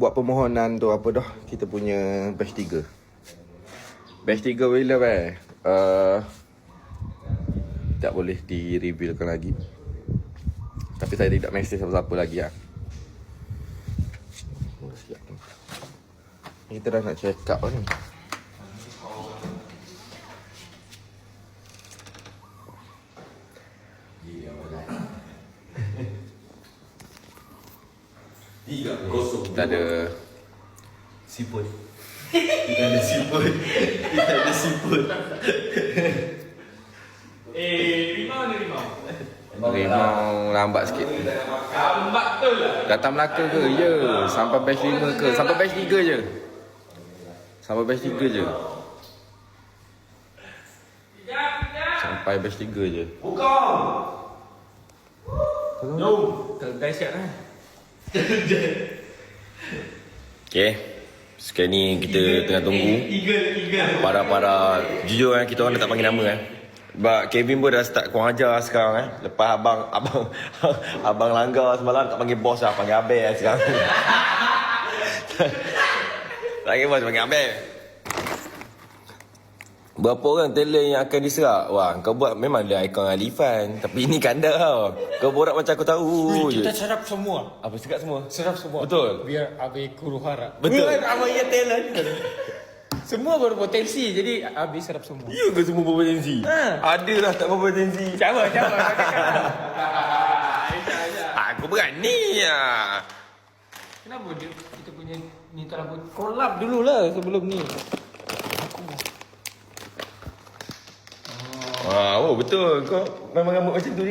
buat permohonan tu apa dah kita punya batch 3. Batch 3 bila eh? Uh, tak boleh di-revealkan lagi. Tapi saya tidak mesej siapa-siapa lagi lah. Tu. Kita dah nak check up ni. Tiga kosong. Kita ada Siput. Kita ada siput. Kita ada siput. Eh, rimau ni rimau. Rimau lambat sikit. Lambat betul lah. Datang Melaka ke? Ya. Sampai batch 5 ke? Sampai batch 3 je. Sampai batch 3 je. Sampai batch 3 je. Bukan. Jom. Tergai siap lah. Okay. Sekarang ni kita tengah tunggu. Eagle, eagle. Para-para Jujur kan kita orang dah tak panggil nama kan Sebab Kevin pun dah start kurang ajar sekarang kan Lepas abang Abang Abang langgar semalam tak panggil bos lah Panggil Abel lah sekarang. Tak panggil bos panggil Abel Berapa orang talent yang akan diserak? Wah, kau buat memang dia ikon Alifan Tapi ini kandar tau Kau borak macam aku tahu Kita serap semua. Apa sekat semua? Serap semua. Betul? Biar Abi kuru harap. Betul. Abang ya talent. semua berpotensi. Jadi Abi serap semua. Ya ke semua berpotensi? Ha. Ada lah tak berpotensi. Cabar, cabar. Aku berani lah. Kenapa dia kita punya ni tak rambut collab dulu lah sebelum ni. Ah, oh betul. Kau memang rambut macam tu